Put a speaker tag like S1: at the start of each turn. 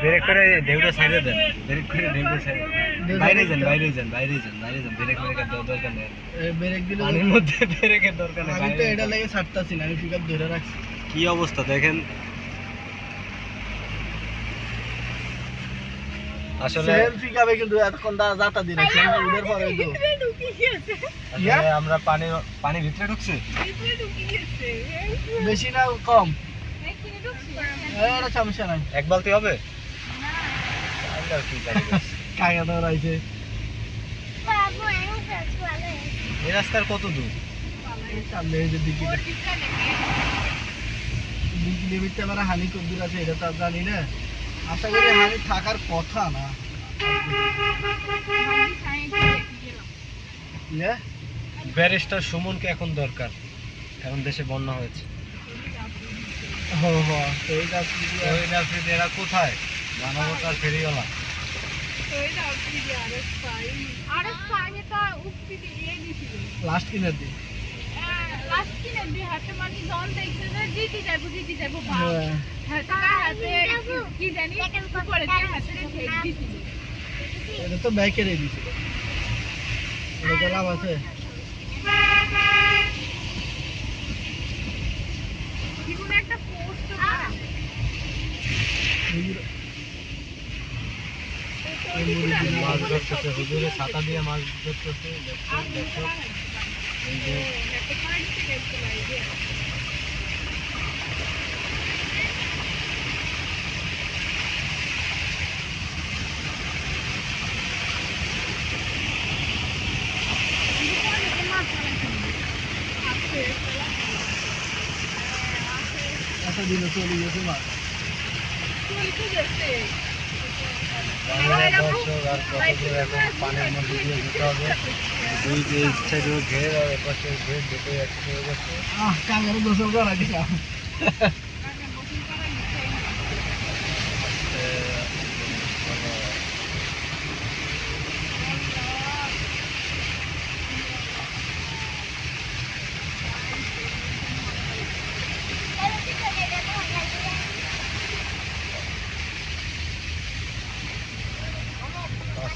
S1: Break করে ঢেউটা সাইডে দেন ব্রেক করে ঢেউটা সাইডে বাইরে যান বাইরে যান বাইরে যান বাইরে যান ব্রেক ব্রেকের দরকার নেই।
S2: ব্রেক দিলে
S1: পানির মধ্যে ব্রেকের দরকার নেই
S2: আমি তো এটা। লেগে ছাড়তাছি না আমি পিক আপ ধরে রাখছি।
S1: কি অবস্থা দেখেন। আসলে
S2: সেম পিক আপে কিন্তু এতক্ষণ দা যাতা দিয়ে রাখছি আমি পরে তো।
S1: আসলে আমরা পানি পানি ভিতরে ঢুকছে?
S2: বেশি না কম। এটা সমস্যা নাই।
S1: এক বালতি হবে? কি
S2: কাকা রয়েছে
S1: এই রাস্তার কত দূর?
S2: কিলোমিটার মানে হানি কত দূর আছে এটা তো জানি না। আশা করি হানি থাকার কথা না।
S1: ব্যারিস্টার সুমনকে এখন দরকার। এখন দেশে বন্যা হয়েছে।
S2: হো হো তো এই
S1: রাজনীতি এরা কোথায়? মানবতার ফেরিওয়ালা।
S2: লাস্ট কিনার দিন হ্যাঁ এটা তো ব্যাকে রে দিছে এটা লাভ আছে হুজুর- এই মুড়ি দিন
S1: মাছ ধরতেছে হুজুরে ছাতা দিয়ে মাছ ধরতেছে দেখছ এই
S2: এত চলে মাছ
S1: বাংলা দর্শক আর কত দূর এখন পানির মধ্যে দিয়ে যেতে হবে। দুই যে সাইডে ঘের একসাথে হয়ে গেছে
S2: আহ কাঙ্গারু গোসল করা দিলাম
S1: এ, মানে